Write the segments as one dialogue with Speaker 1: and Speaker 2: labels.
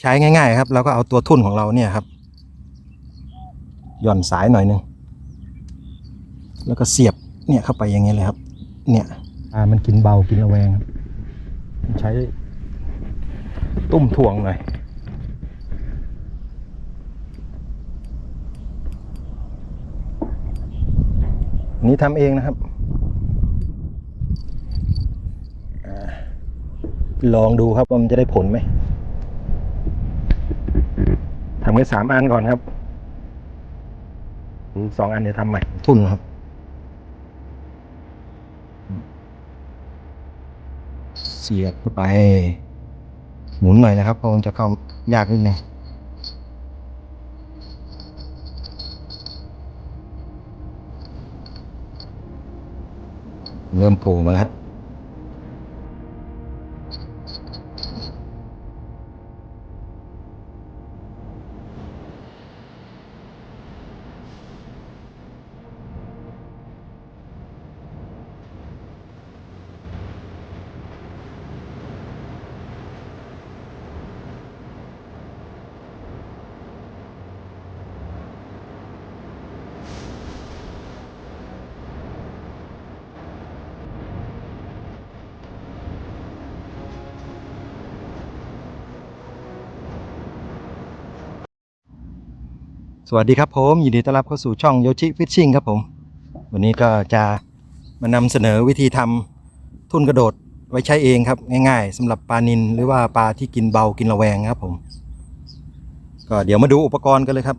Speaker 1: ใช้ง่าย ๆ ครับเราก็เอาตัวทุ่นของเราเนี่ยครับหย่อนสายหน่อยหนึงแล้วก็เสียบเนี่ยเข้าไปอย่างเงี้ยเลยครับ เนี่ยอ่ามันกินเบากินระแวงครับใช้ตุ้มถ่วงหน่อยนี้ทำเองนะครับ ลองดูครับว่ามันจะได้ผลไหม ทำแค่สามอันก่อนครับอีกสองอันเดี๋ยวทำใหม่ ทุนครับเสียบเข้าไป หมุนหน่อยนะครับเพราะมันจะเข้ายากนิดนึงเริ่มโผล่มาแล้ว สวัสดีครับผม ยินดีต้อนรับเข้าสู่ช่องโยชิฟิชชิ่งครับผม วันนี้ก็จะมานำเสนอวิธีทำทุ่นกระโดดไว้ใช้เองครับ ง่ายๆสำหรับปลานินหรือว่าปลาที่กินเบากินระแวงครับผม ก็เดี๋ยวมาดูอุปกรณ์กันเลยครับ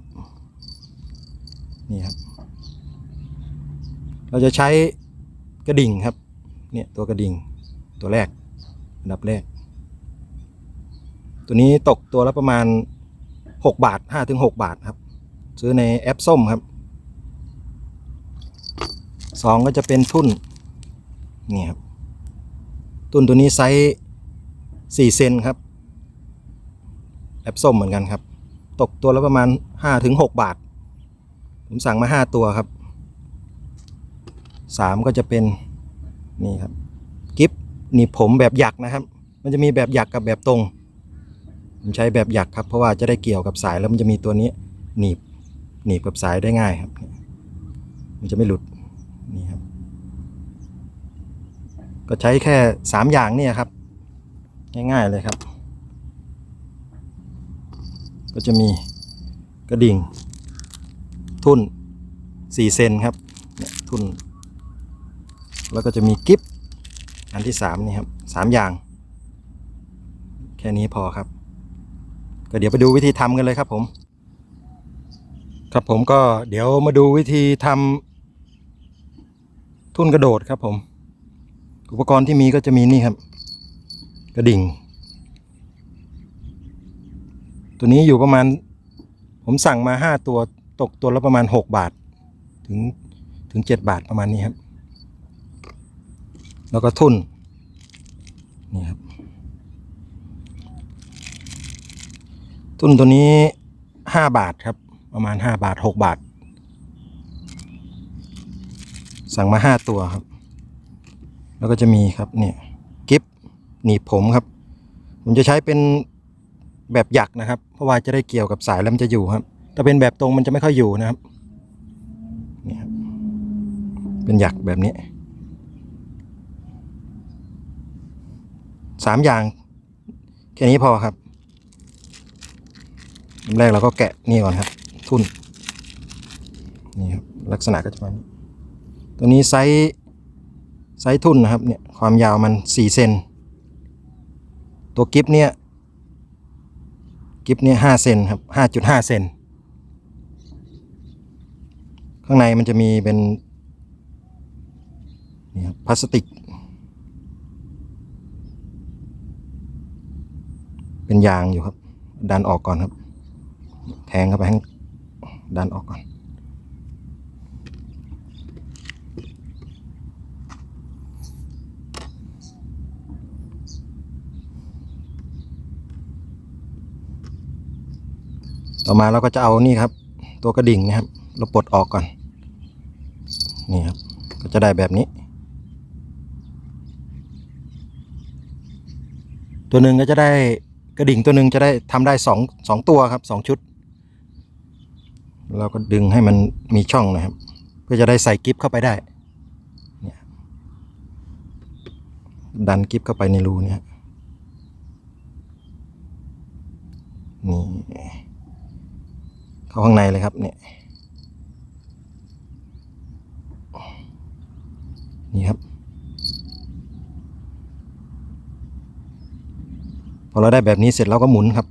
Speaker 1: นี่ครับ เราจะใช้กระดิ่งครับ เนี่ยตัวกระดิ่งตัวแรกอันดับแรก ตัวนี้ตกตัวละประมาณ 6 บาท5ถึง6บาทครับ ซื้อในแอปส้มครับสองก็จะเป็นทุ่นนี่ครับทุ่นตัวนี้ไซส์4เซนครับ แอปส้มเหมือนกันครับ ตกตัวละประมาณ5ถึง6บาท ผมสั่งมา5ตัวครับสามก็จะเป็นนี่ครับกิฟหนีผมแบบหยักนะครับ มันจะมีแบบหยักกับแบบตรง ผมใช้แบบหยักครับ เพราะว่าจะได้เกี่ยวกับสายแล้วมันจะมีตัวนี้หนีบ หนีบกับสายได้ง่ายครับ มันจะไม่หลุดนี่ครับ ก็ใช้แค่สามอย่างนี่ครับ ง่ายๆเลยครับ ก็จะมีกระดิ่ง ทุ่นสี่เซนครับเนี่ยทุ่น แล้วก็จะมีกิฟอันที่สามนี่ครับสามอย่าง แค่นี้พอครับ ก็เดี๋ยวไปดูวิธีทำกันเลยครับผม ครับผมก็เดี๋ยวมาดูวิธีทำทุ่นกระโดดครับผม อุปกรณ์ที่มีก็จะมีนี่ครับ กระดิ่ง ตัวนี้อยู่ประมาณ ผมสั่งมาห้าตัวตกตัวละประมาณหกบาท ถึงถึงเจ็ดบาทประมาณนี้ครับ แล้วก็ทุ่นนี่ครับทุ่นตัวนี้ห้าบาทครับ ประมาณห้าบาทหกบาท สั่งมาห้าตัวครับ แล้วก็จะมีครับเนี่ยกิฟหนีบผมครับ ผมจะใช้เป็นแบบหยักนะครับ เพราะว่าจะได้เกี่ยวกับสายแล้วมันจะอยู่ครับ ถ้าเป็นแบบตรงมันจะไม่ค่อยอยู่นะครับนี่ครับเป็นหยักแบบนี้สามอย่าง แค่นี้พอครับแรกเราก็แกะนี่ก่อนครับ ทุ่นนี่ครับลักษณะก็จะประมาณนี้ตัวนี้ไซส์ไซส์ทุ่นนะครับเนี่ยความยาวมัน 4 เซนตัวกิฟเนี่ยกิฟเนี่ย5เซนครับ5.5เซนข้างในมันจะมีเป็นนี่ครับพลาสติก เป็นยางอยู่ครับ ดันออกก่อนครับ แทงเข้าไปให้ ดันออกก่อน ต่อมาเราก็จะเอานี่ครับ ตัวกระดิ่งนะครับ เราปลดออกก่อน นี่ครับ ก็จะได้แบบนี้ ตัวหนึ่งก็จะได้กระดิ่งตัวหนึ่งจะได้ทำได้สองสองตัวครับสองชุด เราก็ดึงให้มันมีช่องนะครับ เพื่อจะได้ใส่กิฟเข้าไปได้เนี่ยดันกิฟเข้าไปในรูเนี่ยนี่เข้าข้างในเลยครับเนี่ยนี่ครับพอเราได้แบบนี้เสร็จเราก็หมุนครับ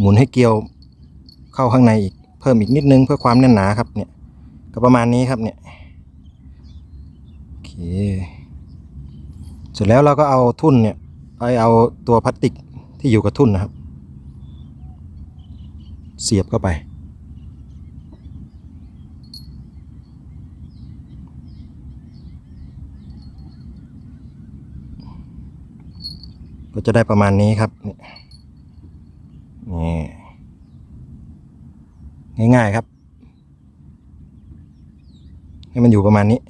Speaker 1: หมุนให้เกลียว เข้าข้างในอีกเพิ่มอีกนิดนึงเพื่อความแน่นหนาครับเนี่ยก็ประมาณนี้ครับเนี่ยโอเคเสร็จแล้วเราก็เอาทุ่นเนี่ยไปเอาตัวพลาสติกที่อยู่กับทุ่นนะครับ เสียบเข้าไปก็จะได้ประมาณนี้ครับนี่นี่ ง่ายๆครับ ให้มันอยู่ประมาณนี้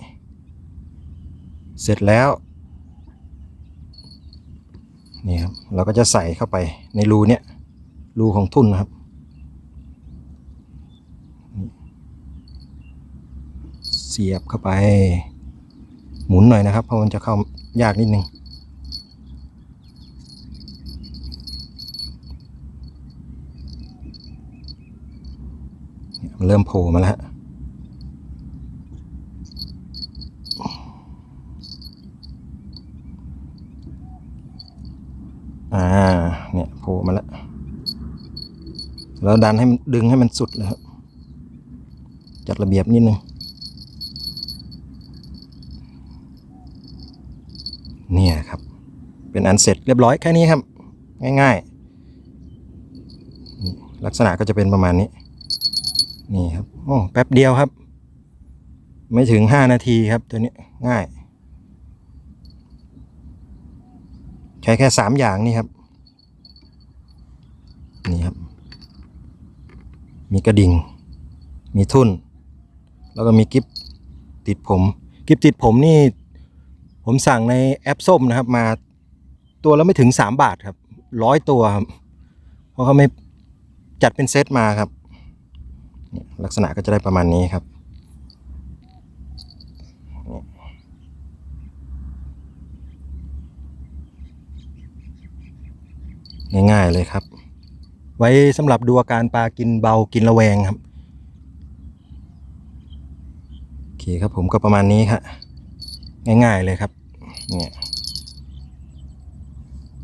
Speaker 1: เสร็จแล้ว นี่ครับ เราก็จะใส่เข้าไปในรูเนี้ยรูของทุ่นนะครับเสียบเข้าไปหมุนหน่อยนะครับ เพราะมันจะเข้ายากนิดนึง มัน เริ่มโผล่มาแล้วฮะอ่า เนี่ยโผล่มาแล้ว แล้วดันให้มันดึงให้มันสุดเลยครับ จัดระเบียบนิดนึง เนี่ยครับ เป็นอันเสร็จเรียบร้อยแค่นี้ครับ ง่ายๆ ลักษณะก็จะเป็นประมาณนี้ นี่ครับโอ้แป๊บเดียวครับ ไม่ถึงห้านาทีครับตัวนี้ง่าย ใช้แค่สามอย่างนี่ครับ นี่ครับ มีกระดิ่ง มีทุ่น แล้วก็มีกิฟติดผมกิฟติดผมนี่ ผมสั่งในแอปส้มนะครับ มาตัวละไม่ถึงสามบาทครับร้อยตัวครับ เพราะเขาไม่จัดเป็นเซตมาครับ ลักษณะก็จะได้ประมาณนี้ครับ ง่ายๆเลยครับ ไว้สำหรับดูอาการปลากินเบากินระแวงครับ โอเคครับผมก็ประมาณนี้ครับง่าย ๆเลยครับเนี่ย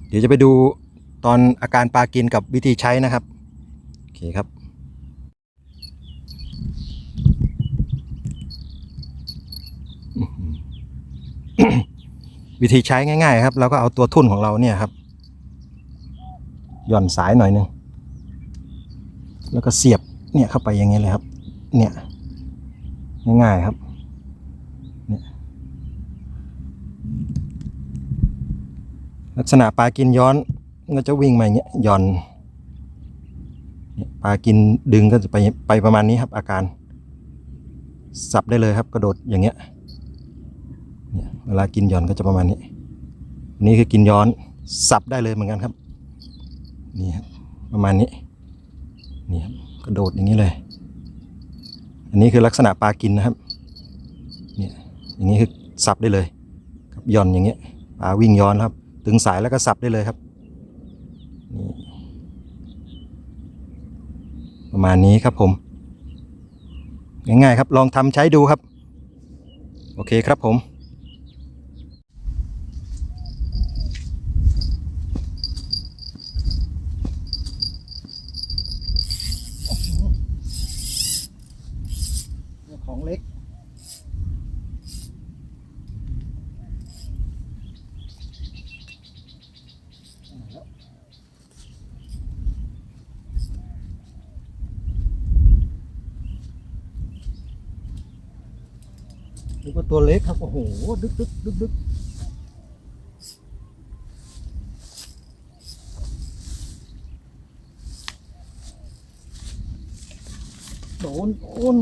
Speaker 1: เดี๋ยวจะไปดูตอนอาการปลากินกับวิธีใช้นะครับ โอเคครับ วิธีใช้ง่ายๆครับเราก็เอาตัวทุ่นของเราเนี่ยครับหย่อนสายหน่อยหนึงแล้วก็เสียบเนี่ยเข้าไปอย่างนี้ยเลยครับ เนี่ยง่ายๆครับเนี่ยลักษณะปลากินย้อนก็จะวิ่งมาอย่างเงี้ยหย่อนปลากินดึงก็จะไปไปประมาณนี้ครับ อาการสับได้เลยครับ กระโดดอย่างเงี้ย เนี่ยเวลากินย้อนก็จะประมาณนี้ นี่คือกินย้อนสับได้เลยเหมือนกันครับ นี่ครับประมาณนี้ นี่ครับกระโดดอย่างนี้เลย อันนี้คือลักษณะปลากินนะครับ เนี่ยอย่างนี้คือสับได้เลยครับย้อนอย่างเงี้ยปลาวิ่งย้อนครับ ตึงสายแล้วก็สับได้เลยครับนี่ประมาณนี้ครับผมง่ายๆครับ ลองทำใช้ดูครับ โอเคครับผม นี่ก็ตัวเล็กครับ โอ้โห ดึกดึกดึกดึกโดนโอน